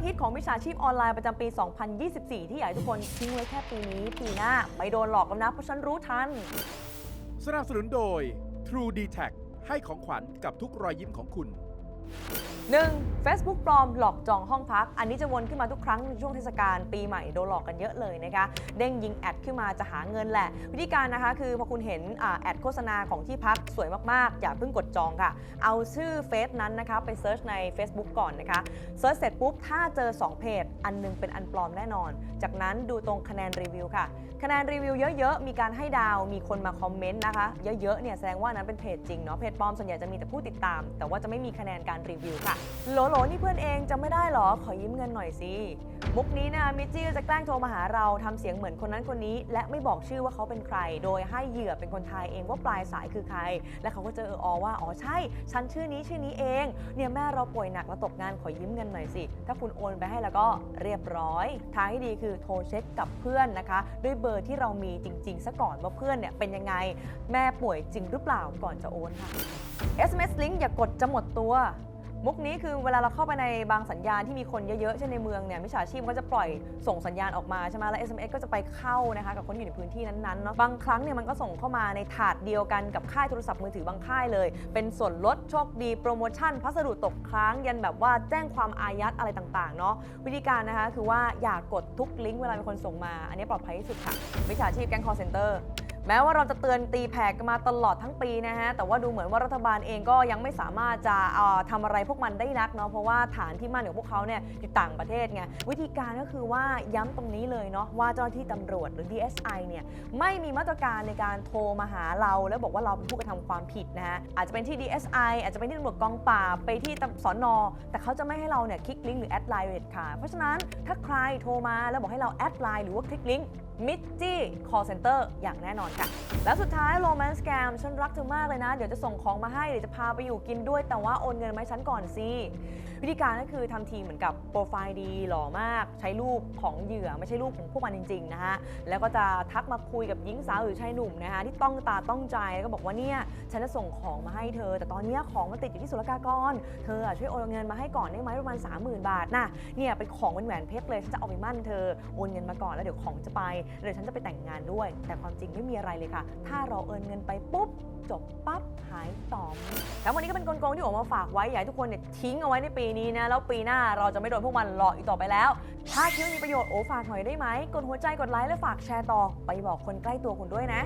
ดฮิตของวิชาชีพออนไลน์ประจำปี 2024 ที่อยากให้ทุกคนทิ้งไว้แค่ปีนี้ ปีหน้า ไม่โดนหลอกแล้วนะ เพราะฉันรู้ทัน สนับสนุนโดย True d e t a c ให้ของขวัญกับทุกรอยยิ้มของคุณ 1. Facebook ปลอมหลอกจองห้องพัก อันนี้จะวนขึ้นมาทุกครั้งในช่วงเทศกาลปีใหม่โดนหลอกกันเยอะเลยนะคะ เด้งยิงแอดขึ้นมาจะหาเงินแหละ วิธีการนะคะคือพอคุณเห็นอแอดโฆษณาของที่พักสวยมากๆ อย่าเพิ่งกดจองค่ะ เอาชื่อเฟซนั้นนะคะไปเซิร์ชใน Facebook ก่อนนะคะเซิร์ชเสร็จปุ๊บถ้าเจอ 2 เพจ อันหนึงเป็นอันปลอมแน่นอน จากนั้นดูตรงคะแนนรีวิวค่ะ คะแนนรีวิวเยอะๆ มีการให้ดาว มีคนมาคอมเมนต์นะคะ เยอะๆ เนี่ยแสดงว่านั้นเป็นเพจจริงเนาะ เพจปลอมส่วนใหญ่จะมีแต่ผู้ติดตาม แต่ว่าจะไม่มีคะแนนการรีวิวค่ะโหลโหลนี่เพื่อนเองจะไม่ได้เหรอ ขอยืมเงินหน่อยสิ มุกนี้นะมิจจี้จะแกล้งโทรมาหาเราทำเสียงเหมือนคนนั้นคนนี้ และไม่บอกชื่อว่าเขาเป็นใคร โดยให้เหยื่อเป็นคนทายเองว่าปลายสายคือใคร และเขาก็จะเอออว่า อ๋อใช่ ฉันชื่อนี้ชื่อนี้เอง เนี่ยแม่เราป่วยหนักแล้วตกงานขอยืมเงินหน่อยสิ ถ้าคุณโอนไปให้แล้วก็เรียบร้อย ทางที่ดีคือโทรเช็คกับเพื่อนนะคะ ด้วยเบอร์ที่เรามีจริง ๆซะก่อนว่าเพื่อนเนี่ยเป็นยังไง แม่ป่วยจริงหรือเปล่าก่อนจะโอนค่ะ SMS Link อย่ากดจะหมดตัว มุกนี้คือเวลาเราเข้าไปในบางสัญญาณที่มีคนเยอะๆ เช่นในเมืองเนี่ยมิจฉาชีพก็จะปล่อยส่งสัญญาณออกมาใช่ไหมแล้ว SMS ก็จะไปเข้านะคะกับคนที่อยู่ในพื้นที่นั้นๆเนาะบางครั้งเนี่ยมันก็ส่งเข้ามาในถาดเดียวกันกับค่ายโทรศัพท์มือถือบางค่ายเลย เป็นส่วนลดโชคดีโปรโมชั่น พัสดุตกค้างยันแบบว่าแจ้งความอายัดอะไรต่างๆเนาะวิธีการนะคะคือว่าอย่ากดทุกลิงก์เวลามีคนส่งมา อันนี้ปลอดภัยที่สุดค่ะมิจฉาชีพแก๊ง call center แม้ว่าเราจะเตือนตีแผ่กันมาตลอดทั้งปีนะฮะ แต่ว่าดูเหมือนว่ารัฐบาลเองก็ยังไม่สามารถจะเอ่อทำอะไรพวกมันได้นักเนาะ เพราะว่าฐานที่มั่นของพวกเขาเนี่ยอยู่ต่างประเทศไง วิธีการก็คือว่าย้ำตรงนี้เลยเนาะว่าเจ้าหน้าที่ตำรวจหรือ DSI เนี่ยไม่มีมาตรการในการโทรมาหาเรา แล้วบอกว่าเราเป็นผู้กระทำความผิดนะฮะ อาจจะเป็นที่ DSI อาจจะเป็นที่ตำรวจกองปราบไปที่สอนอแต่เขาจะไม่ให้เราเนี่ยคลิกลิงก์หรือแอดไลน์เด็ดขาดเพราะฉะนั้นถ้าใครโทรมาแล้วบอกให้เราแอดไลน์หรือว่าคลิกลิงก์ มิจจี้ call center อย่างแน่นอนค่ะ แล้วสุดท้ายโรแมนต์แกมฉันรักเธอมากเลยนะ เดี๋ยวจะส่งของมาให้เดี๋ยวจะพาไปอยู่กินด้วยแต่ว่าโอนเงินมาให้ฉันก่อนสิวิธีการก็คือทำทีเหมือนกับโปรไฟล์ดีหล่อมาก ใช้รูปของเหยื่อไม่ใช่รูปของพวกมันจริงๆนะฮะแล้วก็จะทักมาคุยกับหญิงสาวหรือชายหนุ่มนะคะที่ต้องตาต้องใจแล้วก็บอกว่าเนี่ยฉันจะส่งของมาให้เธอ แต่ตอนเนี้ยของมันติดอยู่ที่ศุลกากร เธอช่วยโอนเงินมาให้ก่อนได้ไหมประมาณ30,000 บาทนะเนี่ยเป็นของเป็นแหวนเพชรเลยฉันจะเอาไปมั่นเธอโอนเงินมาก่อนแล้วเดี๋ยวของจะไปเดี๋ยวฉันจะไปแต่งงานด้วย แต่ความจริงไม่มีอะไรเลยค่ะ ถ้าเราเอินเงินไปปุ๊บ จบปั๊บหายต่อมแล้ววันนี้ก็เป็นกลโกงที่ออกมาฝากไว้อยากให้ทุกคนเนี่ยทิ้งเอาไว้ในปีนี้นะ แล้วปีหน้าเราจะไม่โดนพวกมันหลอกอีกต่อไปแล้ว ถ้าคิดว่ามีประโยชน์โอ้ฝากหน่อยได้ไหมกดหัวใจกดไลค์และฝากแชร์ต่อ ไปบอกคนใกล้ตัวคุณด้วยนะ